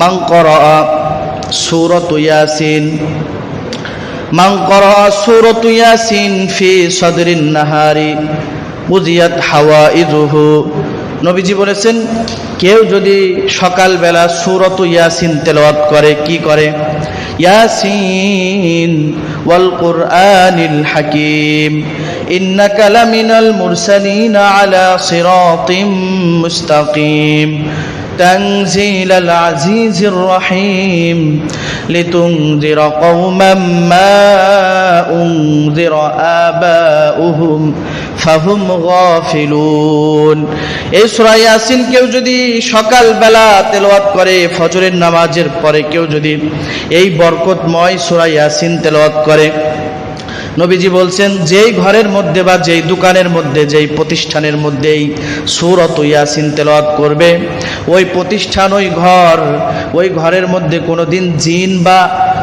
মান করা সুরত ইয়াসিন, মান করা সুরত ইয়াসিন ফি সদরিন নাহারি বুজিয়াত হাওয়া ইজুহু নবীজি বলেছেন, কেউ যদি সকালবেলা সুরত ইয়াসিন তেলাওয়াত করে, কি করে? ইয়াসিন ওয়াল কুরআনিল হাকিম, ইন্নাকা লামিনাল মুরসালিন আলা সিরাতিম মুস্তাকিম। تنزيل العزيز الرحيم لتنذر قوما ما أنذر آباؤهم ফাহুম গাফিলুন এই সূরা ইয়াসিন কেউ যদি সকালবেলা তেলাওয়াত করে ফজরের নামাজের পরে কেউ যদি এই বরকতময় সূরা ইয়াসিন তেলাওয়াত করে নবীজি বলছেন, যেই ঘরের মধ্যে বা যেই দোকানের মধ্যে, যেই প্রতিষ্ঠানের মধ্যেই সুরত ইয়াসিন তেলাওয়াত করবে, ওই প্রতিষ্ঠান, ওই ঘর, ওই ঘরের মধ্যে কোনো দিন জিন বা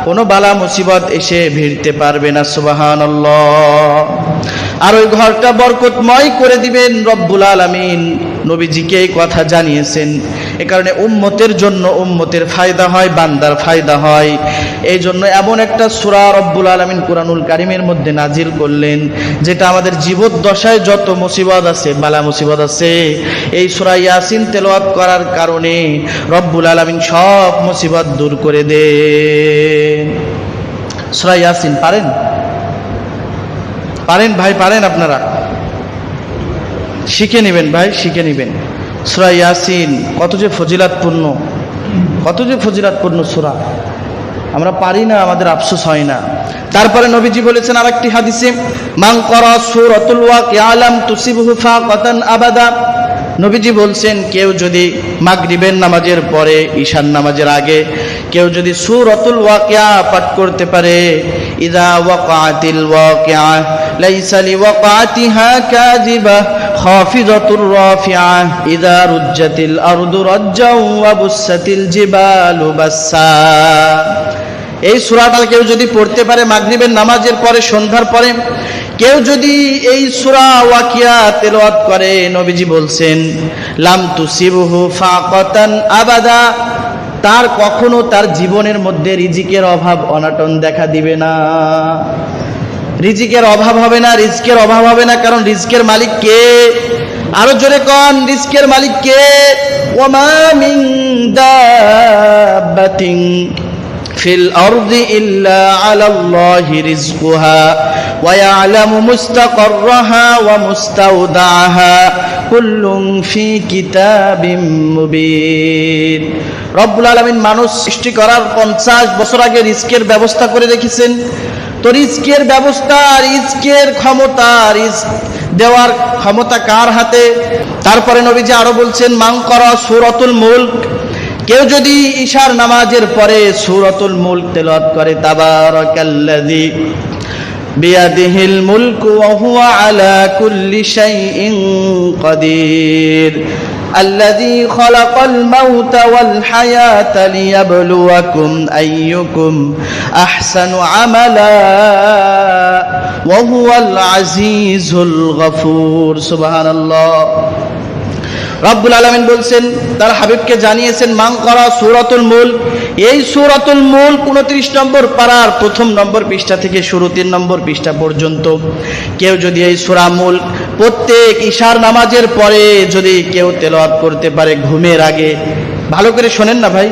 কোনো বালা মুসিবত এসে ভিড়তে পারবে না সুবাহান আর ওই ঘরটা বরকতময় করে দিবেন রব্বুল আলমিন। নবীজিকে এই কথা জানিয়েছেন। এ কারণে উম্মতের জন্য উম্মতের ফায়দা হয়, বান্দার ফায়দা হয়। এই জন্য এমন একটা সুরা রব্বুল আলমিন কোরআনুল কারিমের মধ্যে নাজিল করলেন, যেটা আমাদের জীবদ্দশায় যত মুসিবত আছে, বালা মুসিবত আছে, এই সুরা ইয়াসিন তেলাওয়াত করার কারণে রব্বুল আলমিন সব মুসিবত দূর করে দে। সুরা ইয়াসিন, পারেন? পারেন ভাই, পারেন আপনারা? শিখে নেবেন ভাই, শিখে নেবেন। সুরা ইয়াসিন, কত যে ফজিলাতপূর্ণ, কত যে ফজিলাতপূর্ণ সুরা। আমরা পারি না, আমাদের আফসোস হয় না। তারপরে নবীজি বলেছেন আরেকটি হাদিসে মাং করা সুরতুল ওয়াক ইয়ালাম তুসিবহু ফাকাতান আবাদা। নবীজি বলছেন, কেউ যদি মাগরিবের নামাজের পরে ঈশান নামাজের আগে কেউ যদি সুরাতুল ওয়াকিয়া পাঠ করতে পারে, ইদা ওয়াকাতিল ওয়াকিয়া, লাইসা লিওয়াকাতিহা কাযিবা খাফিজাতুর রাফিআ ইদা রুজ্জাতিল আরদু রাজ্জাও ওয়া বুসাতিল জিবালু বাসসা। এই সূরাটা কেউ যদি পড়তে পারে মাগরিবের নামাজের পরে, সন্ধ্যার পরে কেউ যদি এই সূরা ওয়াকিয়া তেলাওয়াত করে, নবীজি বলছেন, লাম তুসিবহু ফাকাতান আবাদা তার কখনো তার জীবনের মধ্যে রিজিকের অভাব অনাটন দেখা দিবে না। রিজিকের অভাব হবে না, রিজকের অভাব হবে না, কারণ রিজকের মালিক কে? আরও জোরে কন, রিজকের মালিক কে? ওমা মিন দাব্বাতিন আরদি ইল্লা আলাল্লাহি রিজকুহা ওয়া ইয়ালামু মুস্তাকাররাহা ওয়া মুস্তাওদাআহা কুল্লুন ফি কিতাবিম মুবিন। রব্বুল আলামিন মানুষ সৃষ্টি করার 50 বছর আগে রিজকের ব্যবস্থা করে রেখেছেন। তো রিজকের ব্যবস্থা, রিজকের ক্ষমতা, রিজক দেওয়ার ক্ষমতা কার হাতে? তারপরে নবীজি আরও বলছেন মাং করা সুরতুল মুল্ক কেউ যদি ঈশার নামাজের পরে সুরতুল মুল্ক তেলাওয়াত করে তাবারাকাল্লাযী বিয়াদিহিল মুলকু ওয়া হুয়া আলা কুল্লি শাইইন কাদির الذي خلق الموت والحياة ليبلوكم أيكم أحسن عملا وهو العزيز الغفور سبحان الله রব্বুল আলমিন বলছেন, তার হাবিবকে জানিয়েছেন মাং করা সুরাতুল মূল। এই সুরাতুল মূল উনত্রিশ নম্বর পাড়ার প্রথম নম্বর পৃষ্ঠা থেকে শুরু তিন নম্বর পৃষ্ঠা পর্যন্ত। কেউ যদি এই সুরা মূল প্রত্যেক ঈশার নামাজের পরে যদি কেউ তেলাওয়াত করতে পারে ঘুমের আগে। ভালো করে শোনেন না ভাই?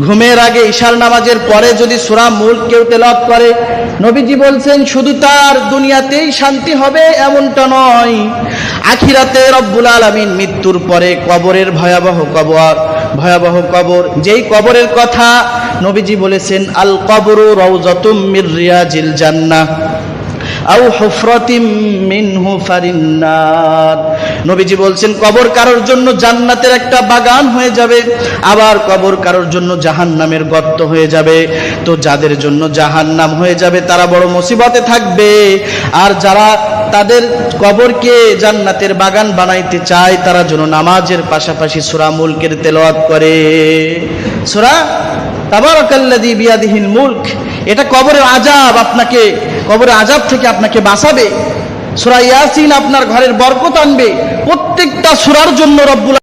ঘুমের আগে ঈশার নামাজের পরে যদি সুরা মূল কেউ তেলাওয়াত করে, নবীজি বলছেন, শুধু তার দুনিয়াতেই শান্তি হবে এমনটা নয়। আখিরাতে রব্বুল আলামিন মৃত্যুর পরে কবরের ভয়াবহ কবর ভয়াবহ কবর। যেই কবরের কথা নবীজি বলেছেন, আল কবরু রওজাতুম মির রিয়াজিল জান্নাহ। আউ হুফরাতিম মিনহু ফারিন্নার। নবীজি বলছেন, কবর কারোর জন্য জান্নাতের একটা বাগান হয়ে যাবে, আবার কবর কারোর জন্য জাহান্নামের গর্ত হয়ে যাবে। তো যাদের জন্য জাহান্নাম হয়ে যাবে, তারা বড় মুসিবতে থাকবে। আর যারা তাদের কবরকে জান্নাতের বাগান বানাইতে চায়, তারা যেন নামাজের পাশাপাশি সূরা মুলকের তেলাওয়াত করে। সূরা তাবারাকাল্লাযী বিয়াদিহিল মুলক। এটা কবরের আজাব আপনাকে, কবরের আজাব থেকে আপনাকে বাঁচাবে। সুরা ইয়াসিন আপনার ঘরের বরকত আনবে। প্রত্যেকটা সুরার জন্য রব্বুল